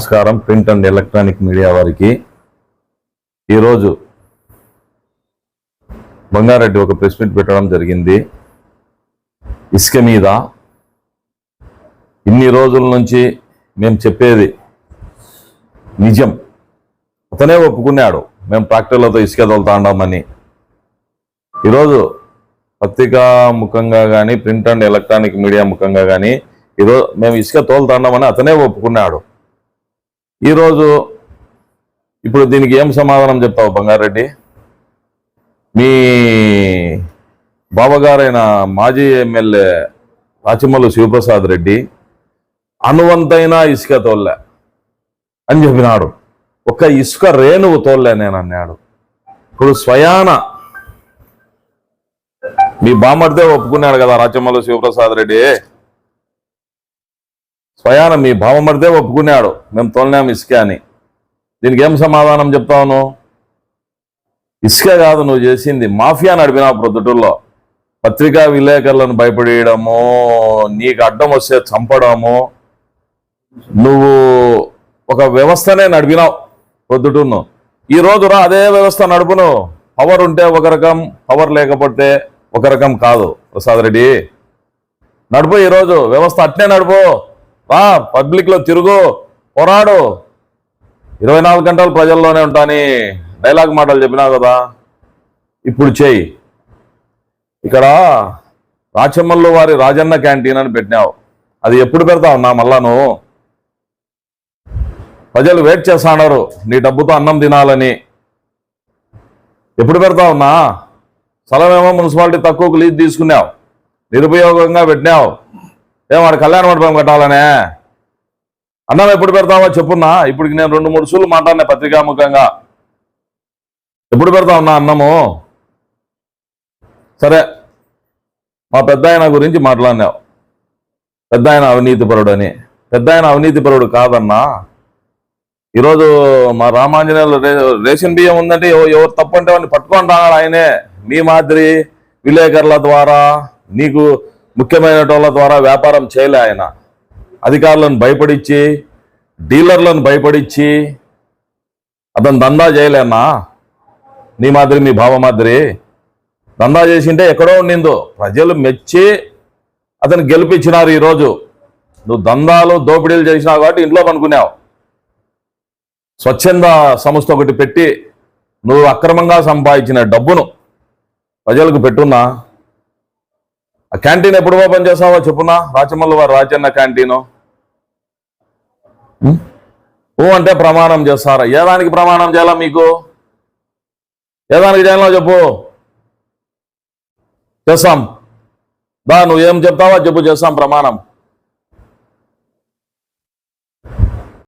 నమస్కారం. Print and electronic media వారికి ఈరోజు బంగారెడ్డి ఒక ప్రెస్ మీట్ పెట్టడం జరిగింది. ఇసుక మీద ఇన్ని రోజుల నుంచి మేము చెప్పేది నిజం. అతనే ఒప్పుకున్నాడు. మేము ట్రాక్టర్లతో ఇసుక తోలుతాండామని ఈరోజు పత్రికా ముఖంగా కానీ ప్రింట్ అండ్ ఎలక్ట్రానిక్ మీడియా ముఖంగా కానీ ఈరోజు మేము ఇసుక తోలుతాండామని అతనే ఒప్పుకున్నాడు. ఈరోజు ఇప్పుడు దీనికి ఏం సమాధానం చెప్తావు బంగారెడ్డి? మీ బావగారైన మాజీ ఎమ్మెల్యే రాచమల్లు శివప్రసాద్ రెడ్డి అనువంతైన ఇసుక తోల్లే అని చెప్పినాడు. ఒక ఇసుక రేణువు తోల్లే నేను అన్నాడు. ఇప్పుడు స్వయాన మీ బామర్దే ఒప్పుకున్నాడు కదా రాచమల్లు శివప్రసాద్ రెడ్డి? స్వయాన మీ భావమర్దే ఒప్పుకున్నాడు. మేము తోలినాం ఇసుక అని. దీనికి ఏం సమాధానం చెప్తావు ఇసుక కాదు నువ్వు చేసింది మాఫియా నడిపినా ప్రొద్దుటూరులో పత్రికా విలేకరులను భయపడేయడము నీకు అడ్డం వస్తే చంపడము నువ్వు ఒక వ్యవస్థనే నడిపినావు పొద్దుటూను ఈ రోజురా అదే వ్యవస్థ నడుపును. పవర్ ఉంటే ఒక రకం పవర్ లేకపోతే ఒక రకం కాదు. ప్రసాద్ రెడ్డి నడుపు ఈరోజు వ్యవస్థ అట్నే నడుపు. రా పబ్లిక్లో తిరుగు పోరాడు. ఇరవై నాలుగు గంటలు ప్రజల్లోనే ఉంటాని డైలాగ్ మాటలు చెప్పినావు కదా. ఇప్పుడు చేయి. ఇక్కడ రాచమ్మల్లో వారి రాజన్న క్యాంటీన్ అని పెట్టినావు. అది ఎప్పుడు పెడతావు నా మళ్ళా నువ్వు? ప్రజలు వెయిట్ చేస్తున్నారు నీ డబ్బుతో అన్నం తినాలని. ఎప్పుడు పెడతావు నా స్థలమేమో మున్సిపాలిటీ తక్కువకు లీజ్ తీసుకున్నావు. నిరుపయోగంగా పెట్టినావు. ఏం కళ్యాణ మండపం కట్టాలనే? అన్నం ఎప్పుడు పెడతావో చెప్పున్నా. ఇప్పటికి నేను రెండు మూడు సూళ్ళు మాట్లాడినా పత్రికాముఖంగా ఎప్పుడు పెడతావు నా అన్నము? సరే మా పెద్ద ఆయన గురించి మాట్లాడినావు. పెద్ద ఆయన అవినీతిపరుడు అని పెద్ద ఆయన అవినీతిపరుడు కాదన్నా. ఈరోజు మా రామాంజనేయులు రే- రేషన్ బియ్యం ఉందంటే ఎవరు తప్పు అంటే వాడిని పట్టుకొని ఆయనే. మీ మాదిరి విలేకరుల ద్వారా నీకు ముఖ్యమైన వాళ్ళ ద్వారా వ్యాపారం చేయలే ఆయన. అధికారులను భయపడిచ్చి డీలర్లను భయపడిచ్చి అతను దందా చేయలేనా నీ మాదిరి మీ భావ మాదిరి. దందా చేసింటే ఎక్కడో ఉండిందో. ప్రజలు మెచ్చి అతను గెలిపించినారు ఈరోజు. నువ్వు దందాలు దోపిడీలు చేసినావు కాబట్టి ఇంట్లో పనుకున్నావు. స్వచ్ఛంద సంస్థ ఒకటి పెట్టి నువ్వు అక్రమంగా సంపాదించిన డబ్బును ప్రజలకు పెట్టున్నా. ఆ క్యాంటీన్ ఎప్పుడు ఓపెన్ చేస్తావో చెప్పునా? రాచమల్లు వారు రాజన్న క్యాంటీను ఓ అంటే ప్రమాణం చేస్తారా? ఏ దానికి ప్రమాణం చేయాలా మీకు? ఏ దానికి చేయాలో చెప్పు. చేస్తాం. దా నువ్వు ఏం చెప్తావో చెప్పు చేస్తాం ప్రమాణం.